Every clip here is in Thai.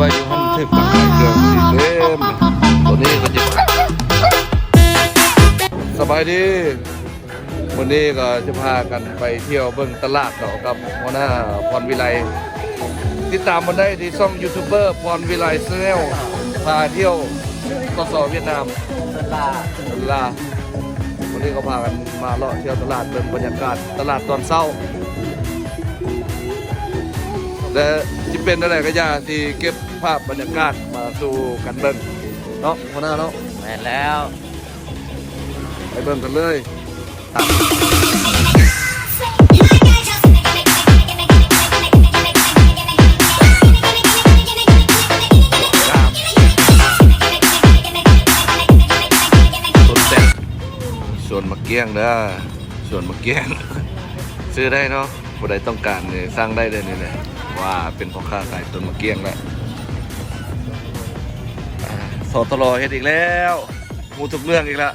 ว่าอยู่ห้องทึกปักไข่เครื่องสีเต็มตัวนี้ก็จะสบายดี วันนี้ก็จะพากันไปเที่ยวเบิ่งตลาดเนาะกับหัวหน้าพรวิไลติดตามมันได้ที่ช่องยูทูบเบอร์พรวิไลแนลพาเที่ยวกสเวียดนามตลาดตลาดวันนี้ก็พากันมาเลาะเที่ยวตลาดเป็นบรรยากาศตลาดตอนเช้าและที่เป็นอะไรก็ยาที่เก็บ ภาพบรรยากาศมาสู่กันเบิ่งเนาะหัวหน้าเนาะแม่นแล้วไปเบิ่งกันเลยต้นแซ่บส่วนมะเกี้ยงเด้อส่วนมะเกี้ยง ซื้อได้เนาะผู้ใดต้องการเนี่ยสร้างได้เลยนี่แหละว่าเป็นพ่อค้าขายต้นมะเกี้ยงแล้ว อ่าสอตลอเฮ็ดอีกแล้วมูทุกเรื่องอีกแล้ว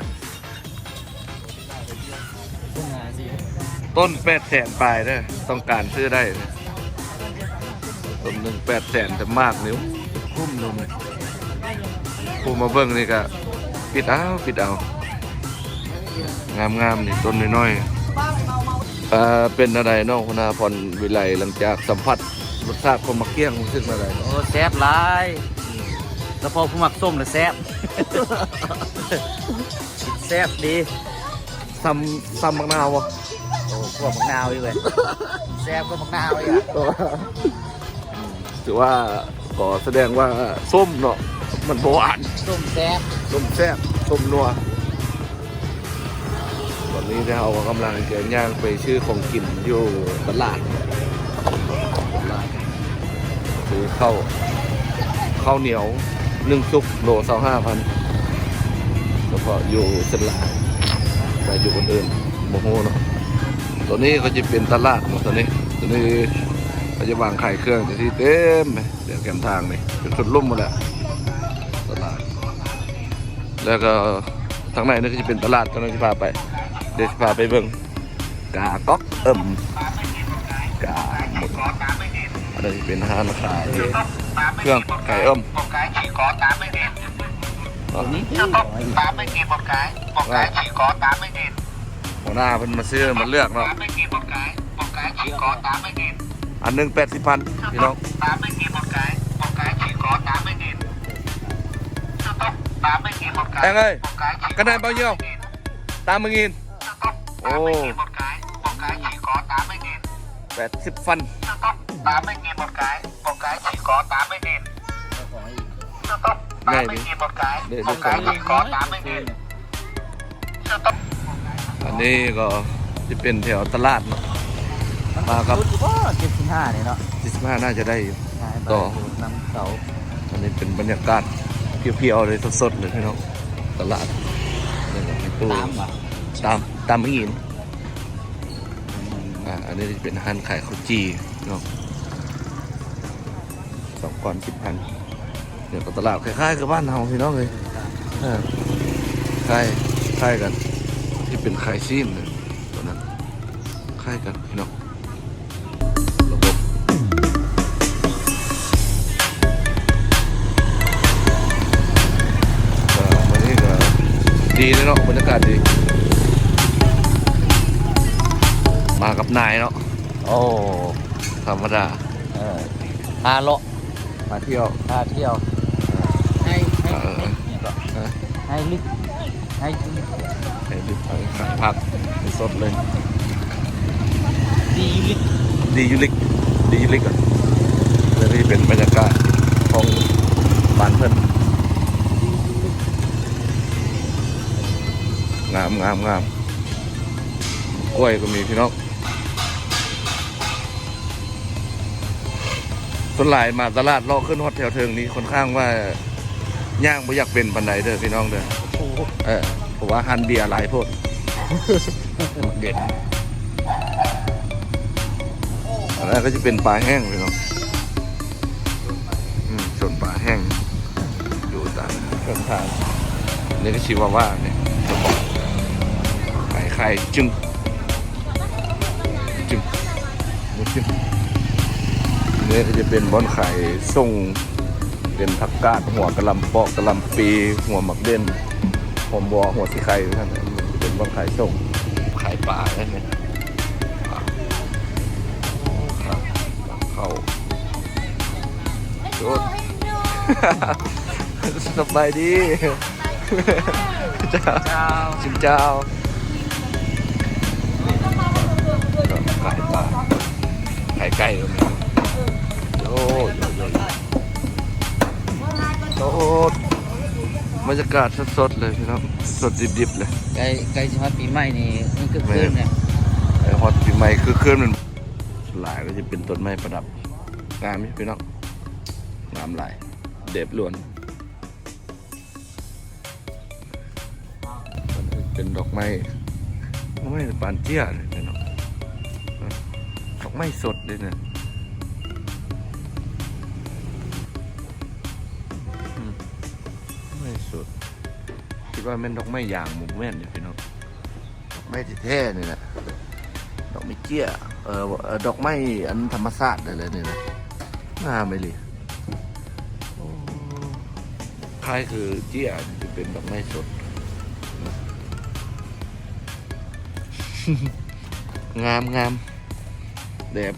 ต้นแปดแสนปลายเด้อต้องการซื้อได้เด้อต้นหนึ่งแปดแสนแต่มากนิ้วคุ้มนมเลยผู้มาเบิ่งนี่ก็ปิดเอาปิดเอา งามงามนี่ต้นน้อยๆอ่าเป็นอะไรน้องคุณาพรวิไลหลังจากสัมผัสรสชาติของมะเกี้ยงรู้สึกอะไรเนาะโอ้แซ่บหลาย แล้วพอผู้หมักส้มเลยแซ่บ แซ่บดีซ้ำซ้ำมะนาววะโอ้พวกมะนาวอยู่เลยแซ่บก็มะนาวอีกอะถือว่าก็แสดงว่าส้มเนาะมันหวานส้มแซ่บส้มแซ่บส้มนัวตอนนี้เรากำลังจะย่างไปชื่อของกินอยู่ตลาดตลาดซื้อข้าวข้าวเหนียว นึ่งซุปโลสองห้าพันแล้วก็อยู่เส้นลายแต่อยู่คนอื่นโมโหเนาะตัวนี้ก็จะเป็นตลาดตัวนี้ ตัวนี้ก็จะวางขายเครื่องที่เต็มเลยเดี๋ยวแกมทางนี่เป็นชุดลุ่มหมดแหละตลาด แล้วก็ทางในนี่ก็จะเป็นตลาดกำลังจะพาไป เดี๋ยวจะพาไปเบิ่งกาก๊อกเอิ่มกาหมด อันนี้เป็นอาหารขายเครื่องไก่เอิ่ม một cái chỉ có 80 nghìn เนาะนี่ที่80 nghìn một cái một cái chỉ có 80 nghìn หัวหน้าเพิ่นมาซื้อมาเลือกเนาะ80 nghìn một cái một cái chỉ có 80 nghìn อันหนึงแปดสิบพันพี่น้อง80 nghìn một cái một cái chỉ có 80 nghìn Siêu tốc 80 nghìn một cái Em ơi, một cái chỉ cái này có bao nhiêu? 80 nghìn. ตามมึงอิน Siêu tốc 80 nghìn một cái một cái chỉ có 80 nghìn แปดสิบฟัน Siêu tốc 80 nghìn một cái một cái chỉ có 80 nghìn Siêu tốc Này 80 đi. nghìn một cái Để- một để cái xem. chỉ có 80 nghìn Siêu tốc อันนี้ก็จะเป็นแถวตลาดเนาะมาครับชุดก็เจ็ดสิบห้าเนี่ยเนาะที่สิบห้าน่าจะได้อยู่ใช่ต่อน้ำเสาอันนี้เป็นบรรยากาศเพียวๆเลยสดๆเลยพี่น้องตลาดนี่ก็มีตู้ตามอะตามตามมึงอินอ่าอันนี้จะเป็นอาหารขายข้าวจีเนาะสอง ก้อนสิบพันเดี๋ยวก็ตลาดคล้ายๆกับบ้านเฮาพี่น้องเลยเออคล้ายคล้ายกัน ที่เป็นไข่ซีนเนี่ยตัวนั้นคล้ายกันพี่น้องระบบก็วันนี้ก็ดีเลยเนาะบรรยากาศดี มากับนายเนาะโอ้ธรรมดาเออพาเลาะ มาเที่ยวพาเที่ยว ให้ให้เออให้ก่อนเออให้ลิกให้ลิกให้ดิบไปพักในสดเลยดีลิกดีอยูลิกดีอยูลิกอะแล้วนี่เป็นบรรยากาศของบ้านเพื่อนงามงามงามกล้วยก็มีพี่น้อง ส่วนหลายมาตลาดรอขึ้นฮอตแถวเทิงนี้ค่อนข้างว่าย่างไม่อยากเป็นปันไดเด้อพี่น้องเด้อโอ้เออเพราะว่าฮันเบียร์หลายโพดเด็ดอันนั้นก็จะเป็นปลาแห้งพี่น้องอืมส่วนปลาแห้งอยู่ตามข้างทางนี่ก็ชิวาว่าเนี่ยจะบอกไข่ไข่จึงจึงหมูจึง นี่ก็จะเป็นบอนไข่ส่งเป็นผักกาดหัวกะหล่ำปอกกะหล่ำปีหัวหมักเด่นหอมบัวหัวสีไข่ท่านอันนี้เป็นบางขายส่งขายปลาได้ไหมปลาครับเข้าโดดสบายดีเจ้าเจ้าชิมเจ้าขายปลาขายไก่ก็มีโอ้ยโอ้ยบรรยากาศสดๆเลยพี่น้องสดดิบๆเลยไก่ไก่ชิมัดปีใหม่นี่มันคือคืนเนี่ยไอฮอตปีใหม่คือเคลื่อนมันหลายก็จะเป็นต้นไม้ประดับงามไหมพี่น้องงามหลายเด็บล้วน เป็นดอกไม้ดอกไม้ปานเจี้ยเลยพี่น้องดอกไม้สดเลยเนี่ย ดว่าแม่นดอกไม้ยางหมุกแม่นเนี่ยพี่น้องดอกไม้แท้ๆนี่แหละดอกไม้เจี้ยเออเอ่อดอกไม้อันธรรมศาสตร์อะไรเนี่ยนะงามไปเลยโอ้คล้ายคือเจี้ยจะเป็นดอกไม้สด งามงามแบบ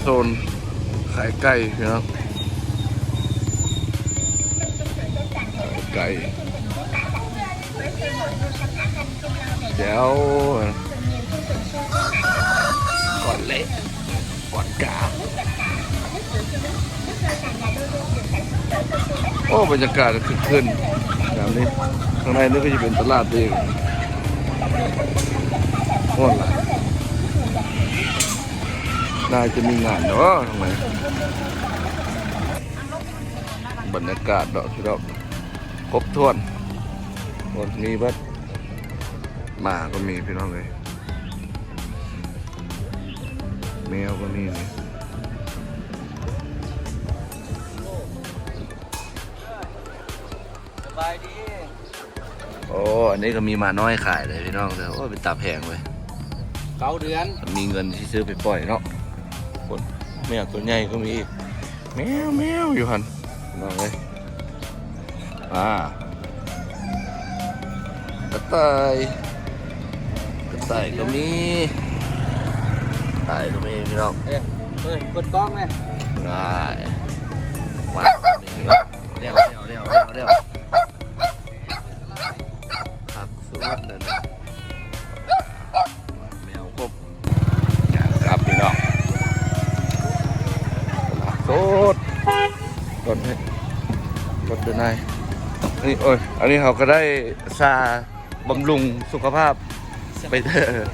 โซนขายไก่เนาะขาย ไก่เดี๋ยวก่อนเละก่อนกาโอ้บรรยากาศคึกคืนแบบนี้ข้างในนี่ก็จะเป็นตลาดเองโน่นล่ะน่าจะมีงานเนาะทำไมบรรยากาศดอกที่ดอก ครบถ้วนหมดมีบัดหมาก็มีพี่น้องเลยแมวก็มีนี่สบายดี โอ้อันนี้ก็มีหมาน้อยขายเลยพี่น้องแต่โอ้เป็นตาแพงเลยเก้าเดือน มีเงินที่ซื้อไปปล่อยเนาะคนแมวตัวใหญ่ก็มีอีกแมวแมวอยู่หันพี่น้องเลย อ่ากระต่ายกระต่ายก็มีกระต่ายก็มีพี่น้องเอ้ยเฮ้ยกดกล้องเลยได้ว้าวนี่ก็เร็วเร็วเร็วเร็วเร็วผักสดเลยนะแมวกบครับพี่น้องผักสดกดให้กดเดินได้ นี่โอ้ยอันนี้เขาก็ได้ชาบำรุงสุขภาพ ไปเถอะ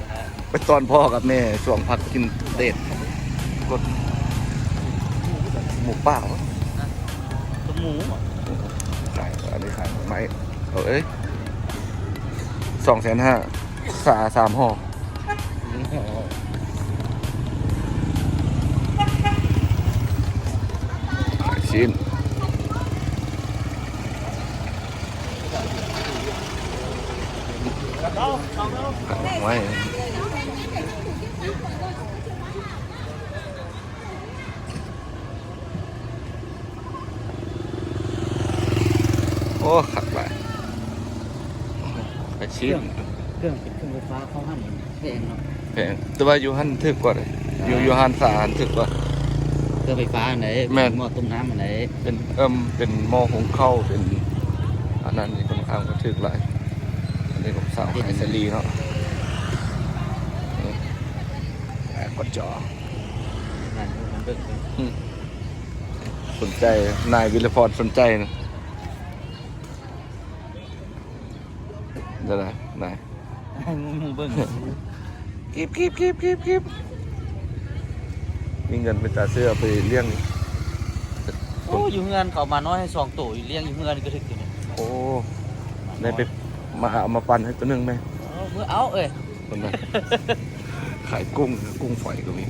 ไปตอนพ่อกับแม่ช่วงพักกินเด็ดกดหมูป่าวะตัวหมูขายอันนี้ขายไหมเอาเอ้ยสองแสนห้าสาสามห่อขายชิ้น ขายไว้โอ้ขัดไปขายชิ้นเครื่องเป็นเครื่องไฟฟ้าเขาหันแพงเนาะแพงแต่ว่าอยู่หันถึกกว่าเลยอยู่อยู่หันสาหันถึกกว่าเครื่องไฟฟ้าอันไหนแม่หม้อต้มน้ำอันไหนเป็นเอิมเป็นหม้อหุงข้าวเป็นอันนั้นนี่ค่อนข้างกระทึกหลาย นนี้ผมสั่งไอซรีเนาะนี่แอบกดจอนั่นมันเบิ่งเลยสนใจ นายวิรพรสนใจนะเดี๋ยวนะนายมึงเบิ่งกีบกีบกีบกีบกีบมีเงินเป็นตาเสื้อไปเลี้ยงโอ้อยู่เฮือนเขามาน้อยให้สองตัวอยู่เลี้ยงอยู่เฮือนก็ถึกอยู่เนี่ยโอ้ได้ไป มาเอามาปั่นให้ตัวหนึ่งไหมเอาเมื่อเอาเอ้ยคนนั้นขายกุ้งนะกุ้งฝอยก็มี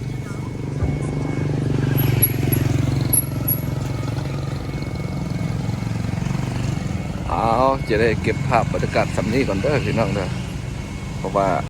เอาจะได้เก็บภาพบรรยากาศสำนี้ก่อนเด้อพี่น้องเด้อเพราะว่า